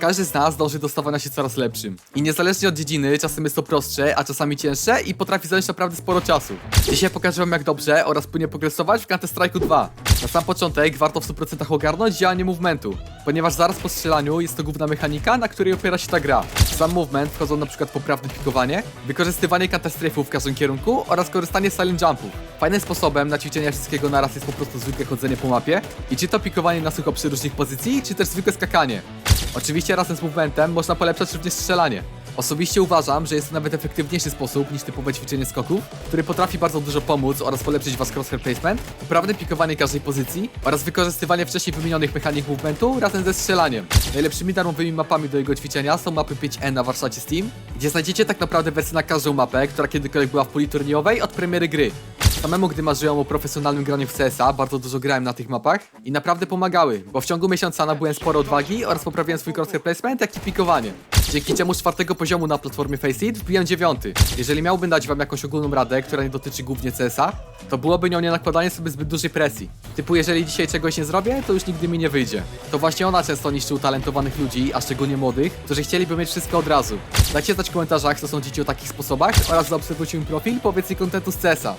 Każdy z nas dąży do stawania się coraz lepszym. I niezależnie od dziedziny, czasem jest to prostsze, a czasami cięższe i potrafi zająć naprawdę sporo czasu. Dzisiaj pokażę wam jak dobrze oraz płynnie progresować w Counter Strike'u 2. Na sam początek warto w 100% ogarnąć działanie movementu, ponieważ zaraz po strzelaniu jest to główna mechanika, na której opiera się ta gra. W sam movement wchodzą przykład poprawne pikowanie, wykorzystywanie counter strafe'ów w każdym kierunku oraz korzystanie z silent jumpów. Fajnym sposobem na ćwiczenie wszystkiego naraz jest po prostu zwykłe chodzenie po mapie i czy to pikowanie na sucho przy różnych pozycji, czy też zwykłe skakanie. Oczywiście razem z movementem można polepszać również strzelanie. Osobiście uważam, że jest to nawet efektywniejszy sposób niż typowe ćwiczenie skoków, który potrafi bardzo dużo pomóc oraz polepszyć was crosshair placement, poprawne pikowanie każdej pozycji oraz wykorzystywanie wcześniej wymienionych mechanik movementu razem ze strzelaniem. Najlepszymi darmowymi mapami do jego ćwiczenia są mapy 5N na warsztacie Steam, gdzie znajdziecie tak naprawdę wersję na każdą mapę, która kiedykolwiek była w puli turniejowej od premiery gry. Samemu, gdy marzyłem o profesjonalnym graniu w CSa, bardzo dużo grałem na tych mapach i naprawdę pomagały, bo w ciągu miesiąca nabyłem sporo odwagi oraz poprawiłem swój crosshair placement, jak i pikowanie. Dzięki czemu z czwartego poziomu na platformie Faceit wbiłem dziewiąty. Jeżeli miałbym dać wam jakąś ogólną radę, która nie dotyczy głównie CSa, to byłoby nią nie nakładanie sobie zbyt dużej presji. Typu jeżeli dzisiaj czegoś nie zrobię, to już nigdy mi nie wyjdzie. To właśnie ona często niszczy utalentowanych ludzi, a szczególnie młodych, którzy chcieliby mieć wszystko od razu. Dajcie znać w komentarzach, co sądzicie o takich sposobach oraz zaobserwujcie mój profil po więcej kontentu z CSa.